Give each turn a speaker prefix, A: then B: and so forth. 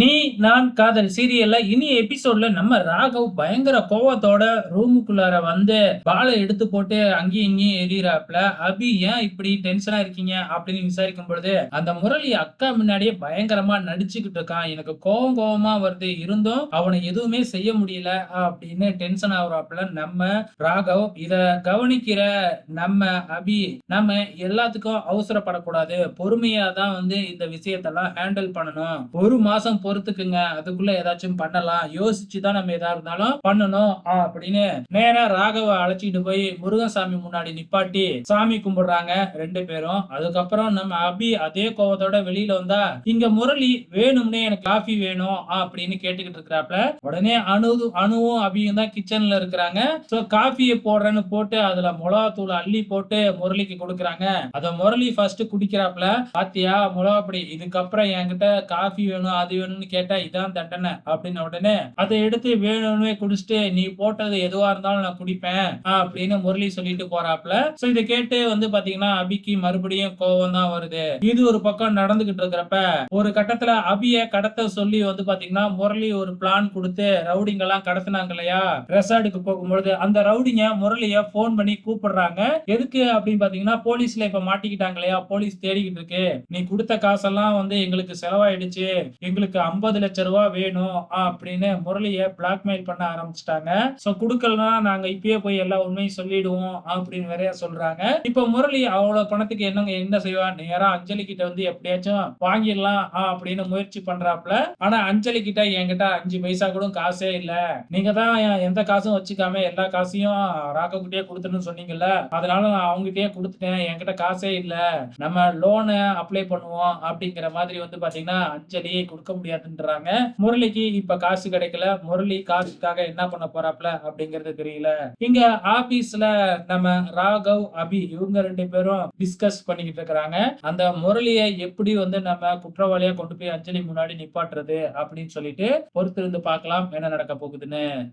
A: நீ நான் காதல். சீரியல்ல இனி எபிசோட்ல நம்ம ராகவ் பயங்கர கோவத்தோட ரூமுக்குள்ளார வந்து பாலை எடுத்து போட்டு அங்கேயும் இங்கேயும் எரியறாப்ல அபி ஏன் இப்படி டென்ஷனா இருக்கீங்க? அப்படின்னு விசாரிக்கும் பொழுது அந்த முரளி அக்கா முன்னாடியே பயங்கரமா நடிச்சுக்கிட்டு இருக்கான். எனக்கு கோவம் கோவமா வருது. இருந்தும் அவனை எதுவுமே செய்ய முடியல அப்படின்னு டென்ஷன் ஆகுறாப்புல. நம்ம ராகவ் இத கவனிக்கிற நம்ம அபி நம்ம எல்லாத்துக்கும் அவசரப்படக்கூடாது. பொறுமையா தான் வந்து இந்த விஷயத்தெல்லாம் ஹேண்டில் பண்ணணும். ஒரு மாசம் பொறுத்துக்குங்க. அதுக்குள்ள ஏதாச்சும் பண்ணலாம். யோசிச்சு தான் நம்ம எதா இருந்தாலும் பண்ணணும். அப்படின்னு நேரா ராகவ அழைச்சிட்டு போய் முருகசாமி முன்னாடி நிப்பாட்டி சாமி கும்பிடுறாங்க ரெண்டு பேரும். அதுக்கப்புறம் நம்ம அபி அதே கோவத்தோட வெளியில வந்தா இங்க முரளி வேணும்னே எனக்கு காஃபி வேணும். அப்படின்னு கேட்டுக்கிட்டு இருக்கிறாப்ல உடனே அணு அணுவும் அபியும் தான் கிச்சன்ல இருக்கிறாங்க. சோ காஃபியை போடுறேன்னு போட்டு அதுல மிளகாத்தூள் அள்ளி போட்டு முரளிக்கு கொடுக்குறாங்க. அத முரளி ஃபர்ஸ்ட் குடிக்கிறாப்ல பாத்தியா மிளகாப்பொடி இதுக்கப்புறம் என்கிட்ட காஃபி வேணும் அது வேணும் வேணும்னு கேட்டா இதான் தண்டனை அப்படின்னு உடனே அதை எடுத்து வேணும்னு குடிச்சிட்டு நீ போட்டது எதுவா இருந்தாலும் நான் குடிப்பேன் அப்படின்னு முரளி சொல்லிட்டு போறாப்ல சோ இதை கேட்டு வந்து பாத்தீங்கன்னா அபிக்கு மறுபடியும் கோபம் தான் வருது. இது ஒரு பக்கம் நடந்துகிட்டு இருக்கிறப்ப ஒரு கட்டத்துல அபிய கடத்த சொல்லி வந்து பாத்தீங்கன்னா முரளி ஒரு பிளான் கொடுத்து ரவுடிங்க எல்லாம் கடத்தினாங்க இல்லையா? ரெசார்டுக்கு போகும்பொழுது அந்த ரவுடிங்க முரளிய போன் பண்ணி கூப்பிடுறாங்க. எதுக்கு? அப்படின்னு பாத்தீங்கன்னா போலீஸ்ல இப்ப மாட்டிக்கிட்டாங்க இல்லையா? போலீஸ் தேடிக்கிட்டு இருக்கு. நீ கொடுத்த காசெல்லாம் வந்து எங்களுக்கு செலவாயிடுச்சு. எங்களுக்கு ஐம்பது லட்சம் ரூபாய் வேணும் அப்படின்னு முரளிய பிளாக்மெயில் பண்ண ஆரம்பிச்சிட்டாங்க. சோ குடுக்கலன்னா நாங்க இப்பயே போய் எல்லா உண்மையும் சொல்லிடுவோம் அப்படின்னு வேறைய சொல்றாங்க. இப்ப முரளி அவ்வளவு பணத்துக்கு என்னங்க என்ன செய்வா? நேரா அஞ்சலி கிட்ட வந்து எப்படியாச்சும் வாங்கிடலாம் அப்படின்னு முயற்சி பண்றாப்ல ஆனா அஞ்சலி கிட்ட என்கிட்ட அஞ்சு பைசா கூட காசே இல்ல. நீங்க தான் எந்த காசும் வச்சுக்காம எல்லா காசையும் ராக்கக்குட்டியே கொடுத்துன்னு சொன்னீங்கல்ல. அதனால நான் அவங்ககிட்டயே கொடுத்துட்டேன் என்கிட்ட காசே இல்ல. நம்ம லோனை அப்ளை பண்ணுவோம் அப்படிங்கிற மாதிரி வந்து பாத்தீங்கன்னா அஞ்சலி கொடுக்க முடியாதுன்றாங்க. முரளிக்கு இப்ப காசு கிடைக்கல. முரளி காசுக்காக என்ன பண்ண போறாப்ல அப்படிங்கறது தெரியல. இங்க ஆபீஸ்ல நம்ம ராகவ் அபி இவங்க ரெண்டு பேரும் டிஸ்கஸ் பண்ணிக்கிட்டு இருக்கிறாங்க. அந்த முரளியை எப்படி வந்து நம்ம குற்றவாளியா கொண்டு போய் அஞ்சலி முன்னாடி நிப்பாட்டுறது அப்படின்னு சொல்லிட்டு பொறுத்திருந்து பார்க்கலாம் என்ன நடக்க போகுதுன்னு.